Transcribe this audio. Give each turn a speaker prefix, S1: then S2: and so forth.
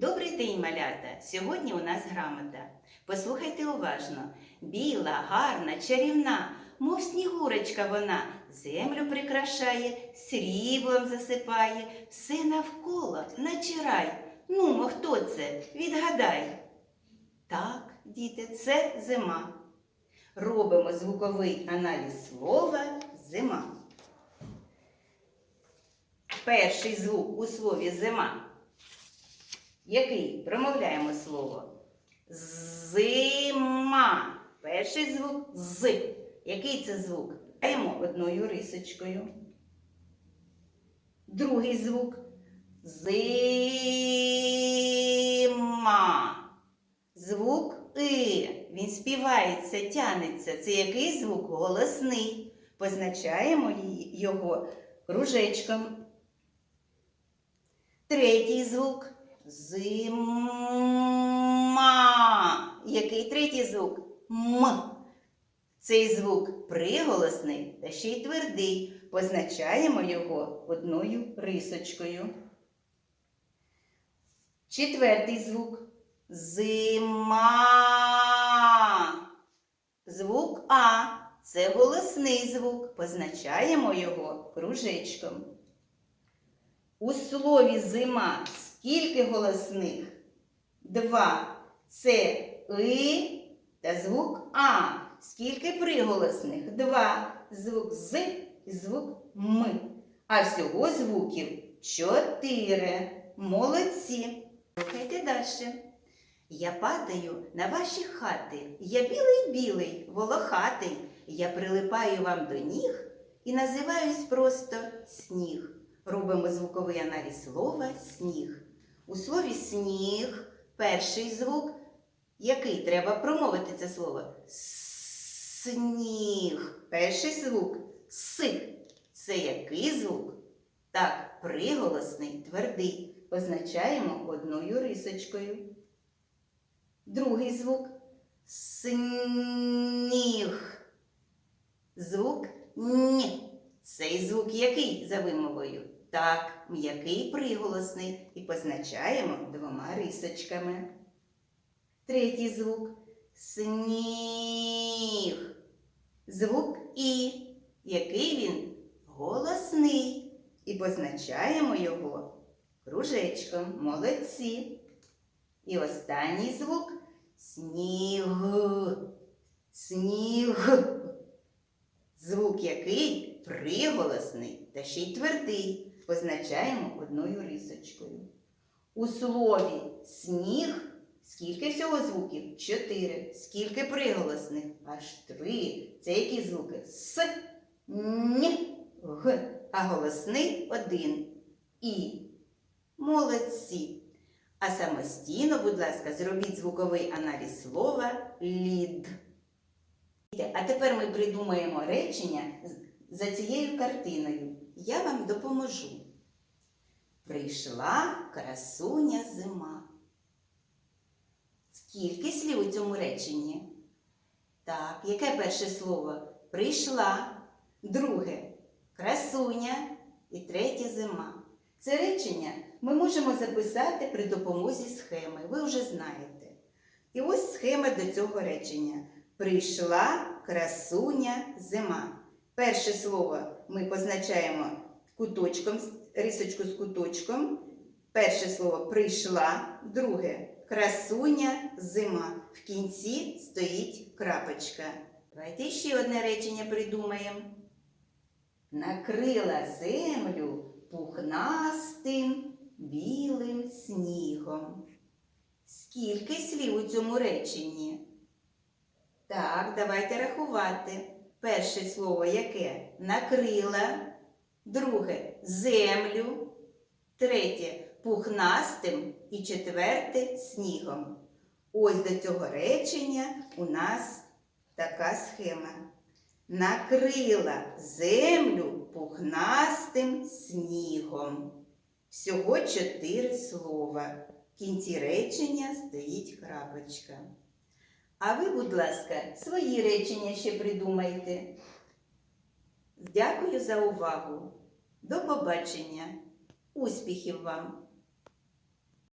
S1: Добрий день, малята! Сьогодні у нас грамота. Послухайте уважно. Біла, гарна, чарівна, мов снігурочка вона, землю прикрашає, сріблом засипає, все навколо, наче рай. Нумо, хто це? Відгадай. Так, діти, це зима. Робимо звуковий аналіз слова зима. Перший звук у слові зима. Який? Промовляємо слово. Зима. Перший звук з. Який це звук? Даємо одною рисочкою. Другий звук зима. Звук И. Він співається, тянеться. Це який звук? Голосний. Позначаємо його кружечком. Третій звук зима. Який третій звук? М. Цей звук приголосний та ще й твердий. Позначаємо його одною рисочкою. Четвертий звук зима. Звук А. Це голосний звук. Позначаємо його кружечком. У слові зима скільки голосних? Два. Це и та звук А. Скільки приголосних? Два. Звук з і звук м. А всього звуків чотири. Молодці. Слухайте далі. Я падаю на ваші хати. Я білий-білий, волохатий. Я прилипаю вам до ніг і називаюсь просто сніг. Робимо звуковий аналіз слова сніг. У слові сніг перший звук, який треба промовити це слово. Сніг. Перший звук с. Це який звук? Так, приголосний, твердий. Позначаємо одною рисочкою. Другий звук сніг. Звук н. Цей звук який за вимовою? Так, м'який приголосний і позначаємо двома рисочками. Третій звук сніг. Звук І. Який він? Голосний. І позначаємо його кружечком. Молодці. І останній звук сніг. Сніг. Звук який приголосний та ще й твердий. Позначаємо одною рисочкою. У слові сніг скільки всього звуків? Чотири. Скільки приголосних? Аж три. Це які звуки? С, н, г. А голосний один. І. Молодці. А самостійно, будь ласка, зробіть звуковий аналіз слова лід. А тепер ми придумаємо речення за цією картиною. Я вам допоможу. Прийшла красуня зима. Скільки слів у цьому реченні? Так, яке перше слово? Прийшла. Друге красуня. І третє зима. Це речення ми можемо записати при допомозі схеми. Ви вже знаєте. І ось схема до цього речення. Прийшла красуня зима. Перше слово ми позначаємо куточком, рисочку з куточком. Перше слово прийшла, друге красуня зима. В кінці стоїть крапочка. Давайте ще одне речення придумаємо. Накрила землю пухнастим білим снігом. Скільки слів у цьому реченні? Так, давайте рахувати. Перше слово яке? Накрила. Друге землю. Третє пухнастим. І четверте снігом. Ось до цього речення у нас така схема. Накрила землю пухнастим снігом. Всього чотири слова. В кінці речення стоїть крапочка. А ви, будь ласка, свої речення ще придумайте. Дякую за увагу. До побачення. Успіхів вам!